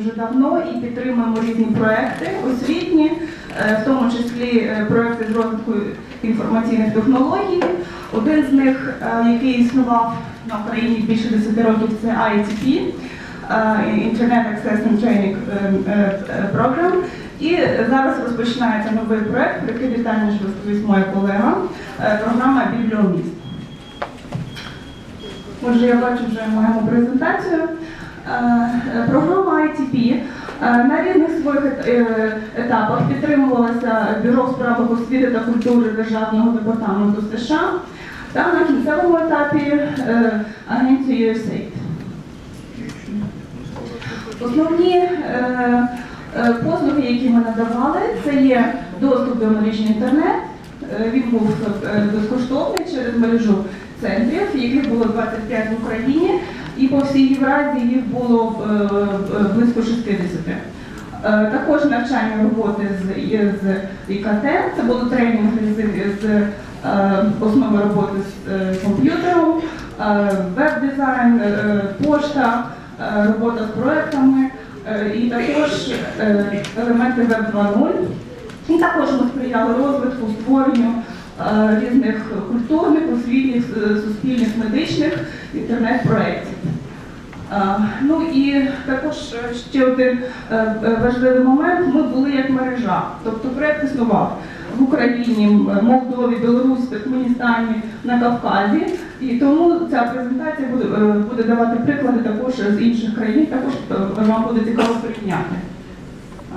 Вже давно і підтримуємо різні проекти освітні, е, в тому числі е, проекти з розвитку інформаційних технологій. Один з них, е, який існував на Україні більше 10 років, це ITP, Internet Access and Training Program. І зараз розпочинається новий проект, про який детальніше розповість моя колега, програма Бібліоміст. Отже, я бачу вже маємо презентацію. Е, Програма ITP е, на різних своїх е, етапах підтримувалася Бюро в справах освіти та культури Державного департаменту США та на кінцевому етапі агенції USAID. Основні послуги, які ми надавали, це є доступ до мережі інтернет. Він був безкоштовний через мережу центрів, яких було 25 в Україні, і по всій Євразії їх було е, е, близько 60. Е, Також навчання роботи з, ІКТ, це були тренінги з, основи роботи з комп'ютером, веб-дизайн, пошта, робота з проектами і також елементи Web 2.0. І також ми сприяли розвитку, створенню різних культурних, освітніх, е, суспільних, медичних інтернет-проєктів. Е, Ну і також е, ще один е, е, важливий момент. Ми були як мережа, тобто проєкт існував в Україні, Молдові, Білорусі, Туркменістані, на Кавказі. І тому ця презентація буде, е, буде давати приклади також з інших країн, також е, вам буде цікаво порівняти. Е,